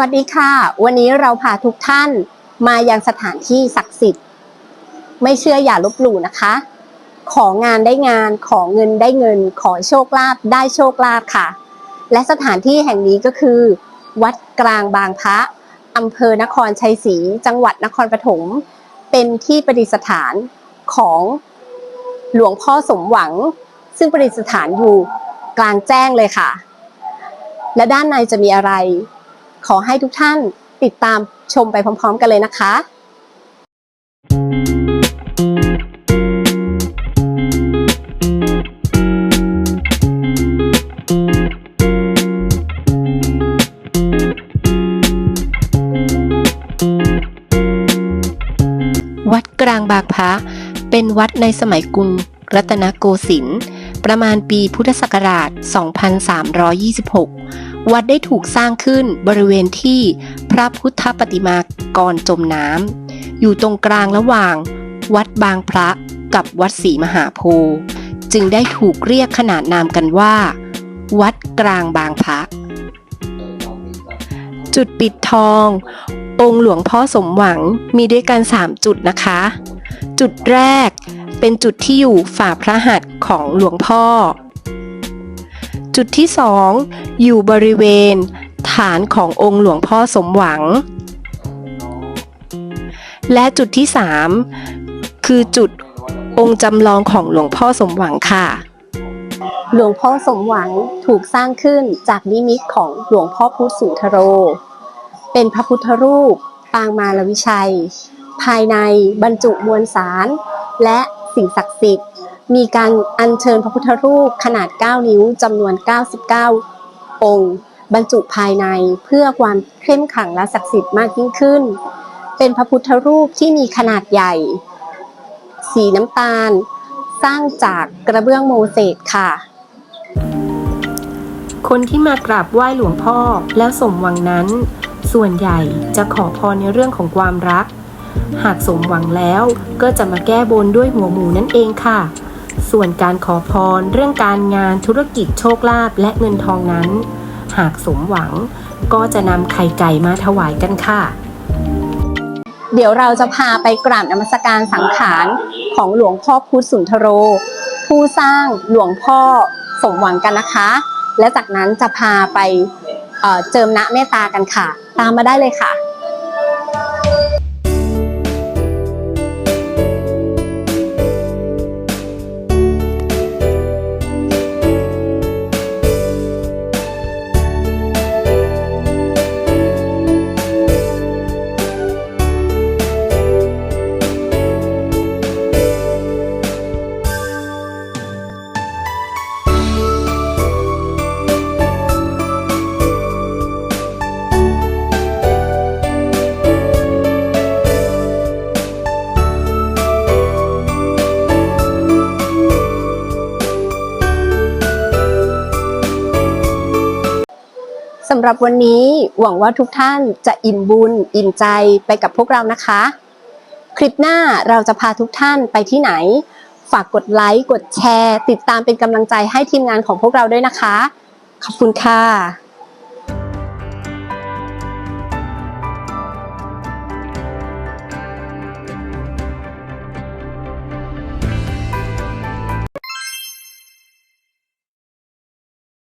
วัสดีค่ะ วันนี้เราพาทุกท่านมายังสถานที่ศักดิ์สิทธิ์ ไม่เชื่ออย่าลบหลู่นะคะ ของานได้งานของเงินได้เงิน ขอโชคลาภได้โชคลาภค่ะ และสถานที่แห่งนี้ก็คือ วัดกลางบางพระอำเภอนครชัยศรีจังหวัดนครปฐมเป็นที่ประดิษฐานของหลวงพ่อสมหวัง ซึ่งประดิษฐานอยู่กลางแจ้งเลยค่ะ และด้านในจะมีอะไร ขอให้ทุกท่านติดตามชมไปพร้อมๆ กันเลยนะคะ วัดกลางบางพระเป็นวัดในสมัยกรุงรัตนโกสินทร์ประมาณปีพุทธศักราช 2326 วัดได้ถูกสร้างขึ้นบริเวณที่พระพุทธปฏิมากรจมน้ำอยู่ตรงกลางระหว่าง วัดบางพระกับวัดศรีมหาโพธิ์จึงได้ถูกเรียกขนานนามกันว่า วัดกลางบางพระ จุดปิดทอง องค์หลวงพ่อสมหวังมีด้วยกัน 3 จุดนะคะ จุดแรกเป็นจุดที่อยู่ฝ่าพระหัตถ์ของหลวงพ่อ จุดที่สองอยู่บริเวณ ฐานขององค์หลวงพ่อสมหวัง และจุดที่สามคือจุดองค์จำลองของหลวงพ่อสมหวังค่ะ หลวงพ่อสมหวังถูกสร้างขึ้นจากนิมิตของหลวงพ่อพุทธสุนทโร เป็นพระพุทธรูป ปางมารวิชัย ภายในบรรจุมวลสาร และสิ่งศักดิ์สิทธิ์ มีการอัญเชิญพระพุทธรูปขนาด 9 นิ้วจำนวน 99 องค์ บรรจุภายในเพื่อความเข้มขลังและศักดิ์สิทธิ์มากยิ่งขึ้น เป็นพระพุทธรูปที่มีขนาดใหญ่ สีน้ำตาล สร้างจากกระเบื้องโมเสสค่ะ คนที่มากราบไหว้หลวงพ่อแล้วสมหวังนั้น ส่วนใหญ่จะขอพรในเรื่องของความรัก หากสมหวังแล้วก็จะมาแก้บนด้วยหัวหมูนั่นเองค่ะ ส่วนการขอพรเรื่องการงานธุรกิจโชคลาภและเงินทองนั้น หากสมหวังก็จะนำไข่ไก่มาถวายกันค่ะ เดี๋ยวเราจะพาไปกราบนมัสการสังขารของหลวงพ่อพุทธสุนทโร ผู้สร้างหลวงพ่อสมหวังกันนะคะ และจากนั้นจะพาไปเเจิมณเมตตากันค่ะ ตามมาได้เลยค่ะ สำหรับวันนี้หวังว่าทุกท่านจะอิ่มบุญ อิ่มใจไปกับพวกเรานะคะ คลิปหน้าเราจะพาทุกท่านไปที่ไหน ฝากกดไลค์ กดแชร์ ติดตามเป็นกำลังใจให้ทีมงานของพวกเราด้วยนะคะ ขอบคุณค่ะ